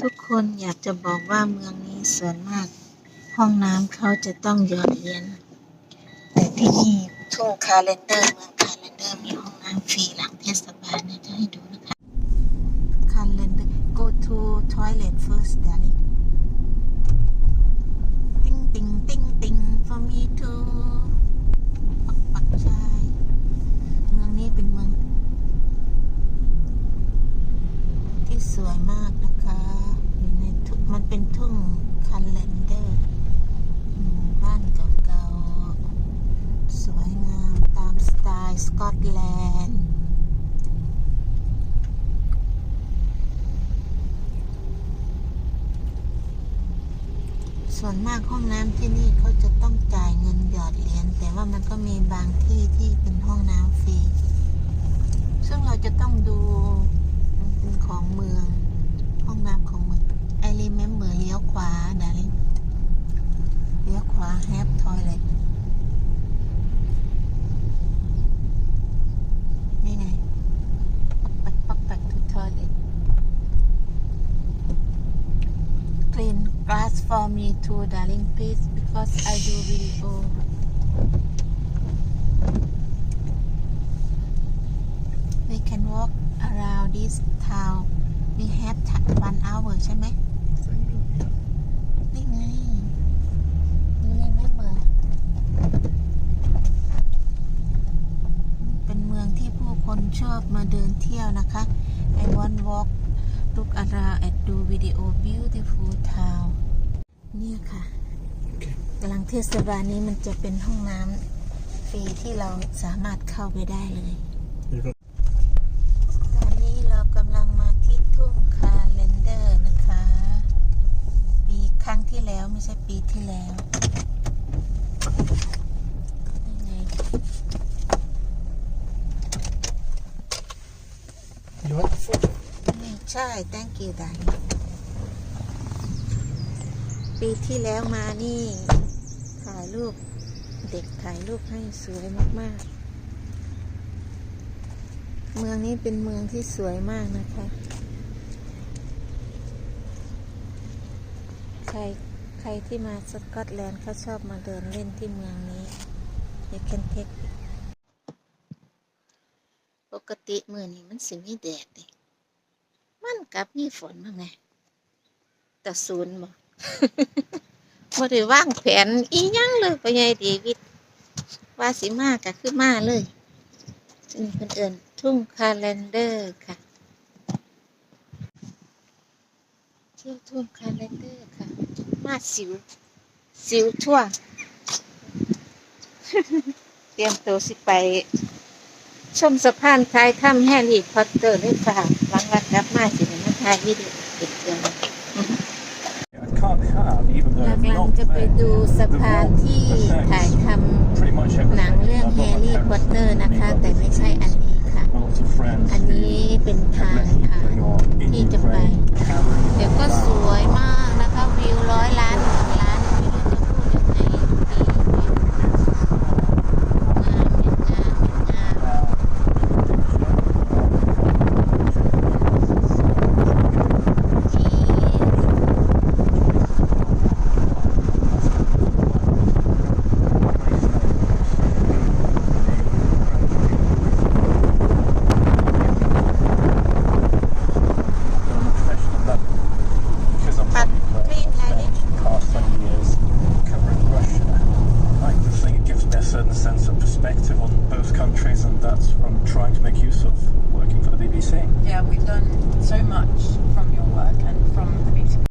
ทุกคนอยากจะบอกว่าเมืองนี้ส่วนมาก ห้องน้ำเขาจะต้องหยอดเหรียญแต่ที่นี่ทุ่งคาเลนเดอร์เมืองคาเลนเดอร์มีห้องน้ำฟรีหลังเทศบาลนะจะให้ดูนะคะคาเลนเดอร์ go to toilet first darling ติ้งติ้งติ้งติ้ง for me too ปักปักใช่ เมืองนี้เป็นเมือง ที่สวยมากนะคะอยู่ในทุ่งมันเป็น ทุ่งคันแลนเดอร์บ้านเก่าๆ สวยงามตามสไตล์สกอตแลนด์ส่วนมากห้องน้ำที่นี่เขาจะต้องจ่ายเงินหยอดเหรียญแต่ว่ามันก็มีบางที่ที่เป็นห้องน้ำฟรี ซึ่งเราจะต้องดูเป็นของเมือง ห้องน้ำของเมือง มมเบอเลี้ยวขวาดาริงเลี้ยวขวาแฮปทอยเลยนี่ไงปักปักปักปักทอยเลย clean grass for me too darling please because I do video we can walk around this town we have one hour ใช่ไหม นี่ไงดูเลยแม่เมืองเป็นเมืองที่ผู้คน ชอบมาเดินเที่ยวนะคะ I want walk look around and do video beautiful town เนี่ยค่ะกำลังเทศบาลนี้มันจะเป็นห้องน้ำฟรีที่เราสามารถเข้าไปได้เลยตอนนี้เรากำลังมาที่ทุ่งคาเลนเดอร์นะคะ ปีครั้งที่แล้วไม่ใช่ปีที่แล้วนี่ไง You want the foot? นี่ใช่ thank you ได้ปีที่แล้วมานี่ ถ่ายรูป เด็กถ่ายรูปให้สวยมาก ๆ เมืองนี้เป็นเมืองที่สวยมากนะคะ ใคร ใครที่มาสกอตแลนด์เขาชอบมาเดินเล่นที่เมืองนี้ You can take กติมือนี้มันสิมีแดดดิมันกลับมีฝนมาไงแต่ศูนย์บ่บ่ได้ว่างแผนอียังเลยพ่อใหญ่เดวิดว่าสิมากก็คือมาเลยซึ่งเพิ่นเอิ้นทุ่งคาเลนเดอร์ค่ะเที่ยวทุ่งคาเลนเดอร์ค่ะ มาสิว สิวทั่ว เตรียมตัวสิไป ชมสะพานท้ายถ้ำแฮร์รี่พอตเตอร์ด้วยค่ะหลังวันกลับมาสิมาท้ายวิดีโอเก็บเกี่ยวหลั I've กจะไปดูสะพานที่ถ่ายทำหนังเรื่องแฮร์รี่พอตเตอร์นะคะ แต่ไม่ใช่อันนี้ค่ะอันนี้เป็นทางค่ะ ที่จะไปเดี๋ยวก็สวยมาก so much from your work and from the beauty